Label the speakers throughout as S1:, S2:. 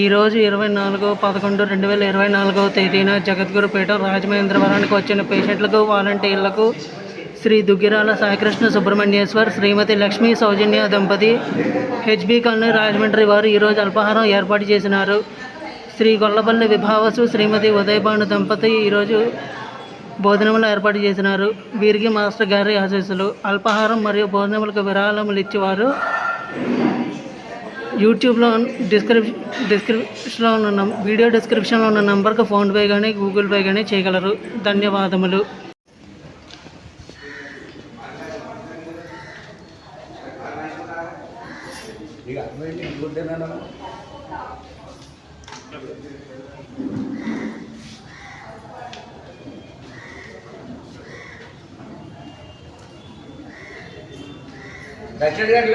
S1: ఈరోజు ఇరవై నాలుగు పదకొండు రెండు వేల ఇరవై నాలుగవ తేదీన జగద్గురుపేట రాజమహేంద్రవరానికి వచ్చిన పేషెంట్లకు వాలంటీర్లకు శ్రీ దుగ్గిరాల సాయికృష్ణ సుబ్రహ్మణ్యేశ్వర్ శ్రీమతి లక్ష్మీ సౌజన్య దంపతి హెచ్బి కాలనీ రాజమండ్రి వారు ఈరోజు అల్పాహారం ఏర్పాటు చేసినారు. శ్రీ గొల్లపల్లి విభావసు శ్రీమతి ఉదయభాను దంపతి ఈరోజు భోజనములు ఏర్పాటు చేసినారు. వీరికి మాస్టర్ గారి ఆశీస్సులు. అల్పాహారం మరియు భోజనములకు విరాళములు ఇచ్చేవారు. యూట్యూబ్లో డిస్క్రిప్ డిస్క్రిప్షన్లో ఉన్న వీడియో డిస్క్రిప్షన్లో ఉన్న నంబర్కి ఫోన్పే కానీ గూగుల్ పే కానీ చేయగలరు. ధన్యవాదములు.
S2: దక్షిణ గారు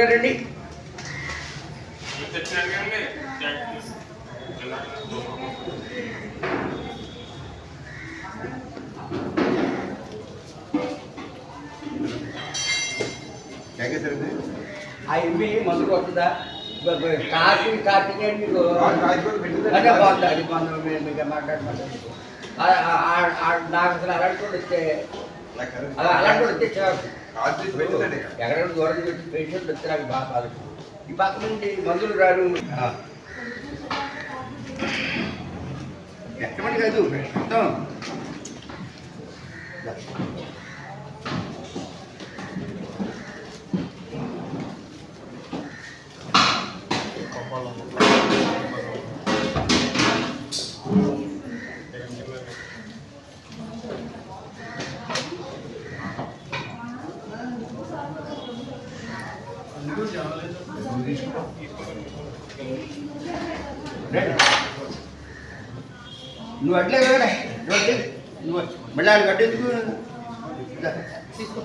S3: ಹೇಗೆ ಸರ್ ಇದು
S2: ಆ ಎಮ್ಮಿ ಮೊದಲು ಕೊಟ್ಟದ ಕಾಟಿ ಕಾಟಿಗೆ ನೀವು ಅದೇ ಬಂದ ಅದು ಬಂದ ಮೇಲೆ ಮಾತಾಡ್ಕೊಂಡು ನಾಲ್ಕು
S3: ಸಲ ಅಲರ್ಟ್ ಕೊಡುತ್ತೆ
S2: ಅಲರ್ಟ್ ಕೊಡುತ್ತೆ ಎಗಡೆ ದೂರದಿಂದ ಪೇಷಂಟ್ ಹತ್ತಿರ ಬಾಪ ಆಗುತ್ತೆ ఈ పక్క నుండి మందులు రాడు
S3: ఎక్కమని కాదు? మొత్తం.
S2: నువ్వు అట్లే కదా నువ్వు మళ్ళీ ఆడు కట్టేందుకు? తీసుకో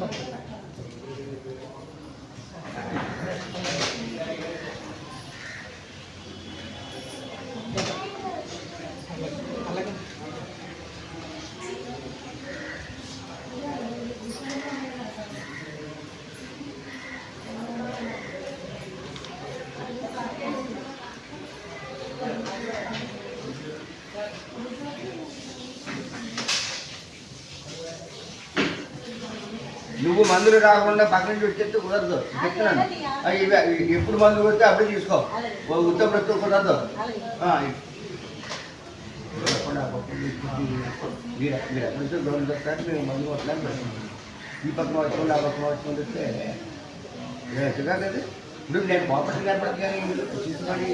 S2: నువ్వు మందులు రాకుండా పక్కన నుంచి కుదరదు. చెప్తున్నాను. అవి ఇవి ఎప్పుడు మందులు వస్తే అప్పుడే తీసుకో. ఉత్తమ ప్రతి కుదరదు. మీరు మీరు ఎక్కడి నుంచో గవర్నమెంట్ మేము మందు కొట్టడానికి పెడుతున్నాం ఈ పక్కన వచ్చుకోండి ఆ పక్కన వచ్చుకొని వస్తే. ఎట్టుగా కదా ఇప్పుడు నేను కోపరేషన్ కనపడదు కానీ తీసుకొని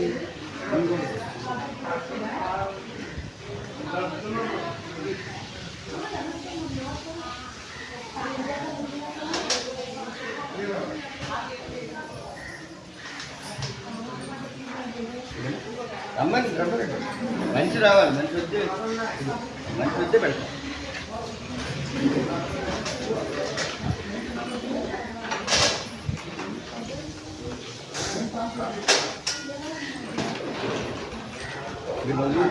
S2: రమ్మని రమ్మని మంచి రావాలి మంచి వస్తే మంచి వస్తే పెడతాం. మీరు మొదలు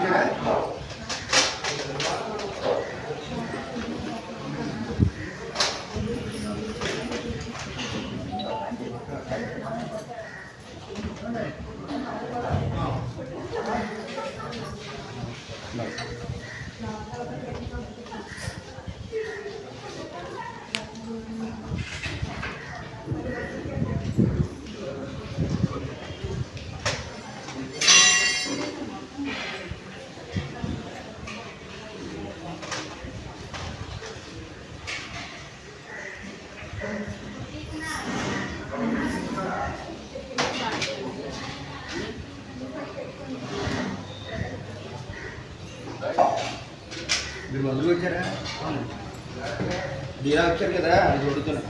S2: వచ్చారా మీరు మొదలు వచ్చారా? దీరా వచ్చారు కదా అది అడుగుతున్నా